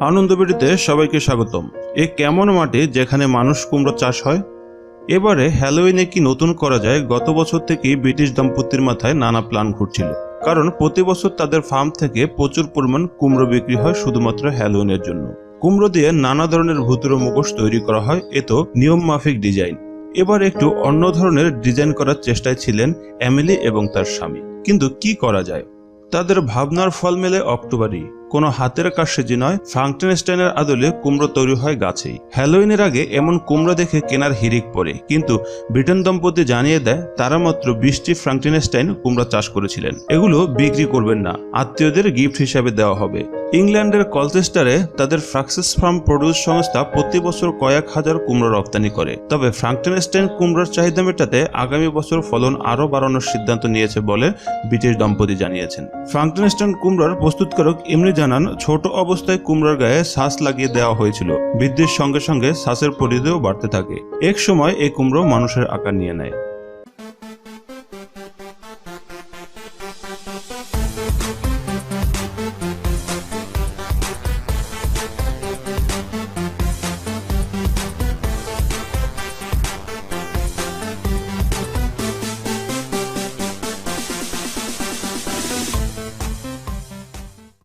আনন্দবিড়িতে সবাইকে স্বাগতম। এ কেমন মাটি যেখানে মানুষ কুমড়ো চাষ হয়? এবারে হ্যালোইনে কি নতুন করা যায়? গত বছর থেকেই ব্রিটিশ দম্পতির মাথায় নানা প্ল্যান ঘুরছিল। কারণ প্রতি বছর তাদের ফার্ম থেকে প্রচুর পরিমাণ কুমড়ো বিক্রি হয় শুধুমাত্র হ্যালোইনের জন্য। কুমড়ো দিয়ে নানা ধরনের ভুতুরো মুখোশ তৈরি করা হয়, এ তো নিয়ম মাফিক ডিজাইন এবার একটু অন্য ধরনের ডিজাইন করার চেষ্টায় ছিলেন অ্যামিলি এবং তার স্বামী। কিন্তু কি করা যায়? তাদের ভাবনার ফল মেলে অক্টোবরই। কোনো হাতের কাজ সেজি নয় ফ্রাঙ্কটেনস্টাইনের আদলে কুমড়ো তৈরি হয় গাছেই। হ্যালোইনের আগে এমন কুমড়ো দেখে কেনার হিরিক পড়ে, কিন্তু ব্রিটেন দম্পতি জানিয়ে দেয়, তারা মাত্র বিশটি ফ্রাঙ্কটেনস্টাইন কুমড়ো চাষ করেছিলেন। এগুলো বিক্রি করবেন না, আত্মীয়দের গিফট হিসাবে দেওয়া হবে। ইংল্যান্ডের কলচেস্টারে তাদের ফ্রাক্সেস ফার্ম প্রডিউস সংস্থা প্রতি বছর কয়েক হাজার কুমড়ো রপ্তানি করে। তবে ফ্রাঙ্কটেনস্টাইন কুমড়োর চাহিদা মেটাতে আগামী বছর ফলন আরও বাড়ানোর সিদ্ধান্ত নিয়েছে বলে ব্রিটিশ দম্পতি জানিয়েছেন। ফ্রাঙ্কটেনস্টাইন কুমড়োর প্রস্তুতকারক এমনি জানান, ছোট অবস্থায় কুমড়ার গায়ে শ্বাস লাগিয়ে দেওয়া হয়েছিল। বৃদ্ধির সঙ্গে সঙ্গে শ্বাসের পরিধিও বাড়তে থাকে। এক সময় এই কুমড়ো মানুষের আকার নিয়ে নেয়।